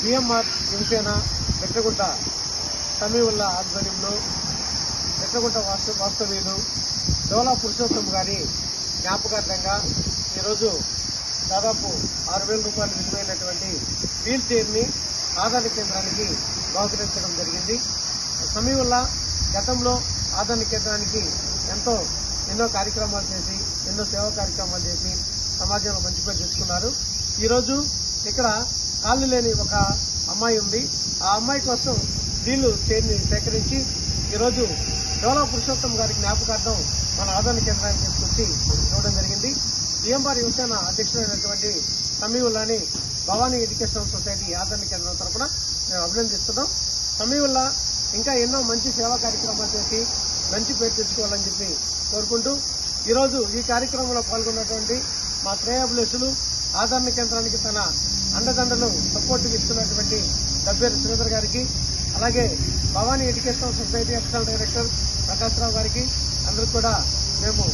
BMR Yuvasena వెట్టగుంట సమీవుల్ల ఆధ్వర్యంలో వెట్టగుంట వాస్తు వాస్తవ్యులు డోలా పురుషోత్తం గారి జ్ఞాపకార్థంగా ఈరోజు దాదాపు ఆరు వేల రూపాయలు విలువైనటువంటి వీల్ చైర్ని ఆదరణ కేంద్రానికి బహుకరించడం జరిగింది. సమీవుల్లా గతంలో ఆదరణ కేంద్రానికి ఎంతో ఎన్నో కార్యక్రమాలు చేసి ఎన్నో సేవా కార్యక్రమాలు చేసి సమాజంలో మంచి పేరు తెచ్చుకున్నారు. ఈరోజు ఇక్కడ కాళ్ళు లేని ఒక అమ్మాయి ఉంది. ఆ అమ్మాయి కోసం వీళ్ళు చేరిని సేకరించి ఈరోజు డోలా పురుషోత్తం గారి జ్ఞాపకార్థం మన ఆదరణ కేంద్రానికి తీసుకొచ్చి ఇవ్వడం జరిగింది. ఈఎంఆర్ యువసేన అధ్యక్షుడైనటువంటి సమీవుల్లాని భవానీ ఎడ్యుకేషనల్ సొసైటీ ఆదరణ కేంద్రం తరపున మేము అభినందిస్తున్నాం. సమీవుల్లా ఇంకా ఎన్నో మంచి సేవా కార్యక్రమాలు చేసి మంచి పేరు తెచ్చుకోవాలని చెప్పి కోరుకుంటూ ఈరోజు ఈ కార్యక్రమంలో పాల్గొన్నటువంటి మా శ్రేయాభిలేషులు ఆదరణ కేంద్రానికి తన అండదండలు సపోర్ట్ ఇస్తున్నటువంటి దబ్బేరు శ్రీధర్ గారికి అలాగే భవానీ ఎడ్యుకేషనల్ సొసైటీ ఎక్స్టల్ డైరెక్టర్ ప్రకాష్ రావు గారికి అందరూ కూడా మేము